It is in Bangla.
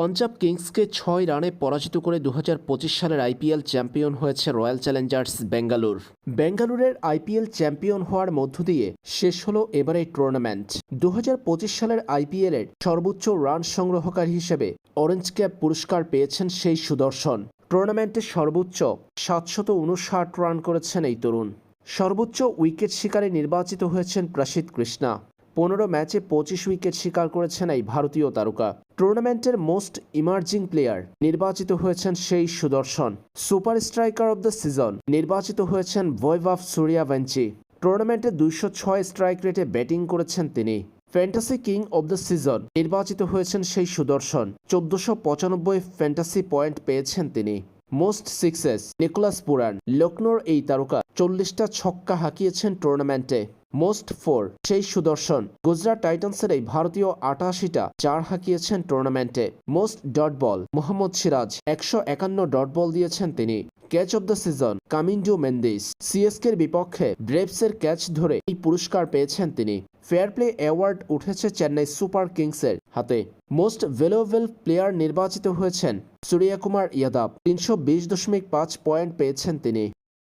পাঞ্জাব কিংসকে ছয় রানে পরাজিত করে দু হাজার পঁচিশ সালের আইপিএল চ্যাম্পিয়ন হয়েছে রয়্যাল চ্যালেঞ্জার্স বেঙ্গালুর বেঙ্গালুরের আইপিএল চ্যাম্পিয়ন হওয়ার মধ্য দিয়ে শেষ হলো এবারের টুর্নামেন্ট দু হাজার পঁচিশ সালের আইপিএলের সর্বোচ্চ রান সংগ্রহকারী হিসেবে অরেঞ্জ ক্যাপ পুরস্কার পেয়েছেন সেই সুদর্শন। টুর্নামেন্টে সর্বোচ্চ সাতশত উনষাট রান করেছেন এই তরুণ। সর্বোচ্চ উইকেট শিকারে নির্বাচিত হয়েছেন প্রসিদ্ধ কৃষ্ণা। পনেরো ম্যাচে পঁচিশ উইকেট শিকার করেছেন এই ভারতীয় তারকা। টুর্নামেন্টের মোস্ট ইমার্জিং প্লেয়ার নির্বাচিত হয়েছেন সেই Sudarshan. Super striker of the season নির্বাচিত হয়েছেন ভৈভব সূর্যাবঞ্চি টুর্নামেন্টে দুইশো ছয় স্ট্রাইক রেটে ব্যাটিং করেছেন তিনি। Fantasy king of the season নির্বাচিত হয়েছেন সেই সুদর্শন। চোদ্দশো পঁচানব্বই ফ্যান্টাসি পয়েন্ট পেয়েছেন তিনি। মোস্ট সিক্সেস নিকোলাস পুরান লক্ষ্ণৌর এই তারকা চল্লিশটা ছক্কা হাঁকিয়েছেন টুর্নামেন্টে মোস্ট ফোর, সেই সুদর্শন, গুজরাট টাইটান্সের এই ভারতীয় আটাশিটা চার হাঁকিয়েছেন টুর্নামেন্টে most dot ball, Mohammad Siraj, একশো একান্ন ডট বল দিয়েছেন তিনি। Catch of the season Kamindu Mendis সিএসকের বিপক্ষে ব্রেভসের ক্যাচ ধরে এই পুরস্কার পেয়েছেন তিনি। ফেয়ার প্লে অ্যাওয়ার্ড উঠেছে চেন্নাই সুপার কিংসের হাতে। মোস্ট ভ্যালুয়েবল প্লেয়ার নির্বাচিত হয়েছেন সূর্যকুমার ইয়াদাব তিনশো বিশ দশমিক পাঁচ পয়েন্ট পেয়েছেন তিনি।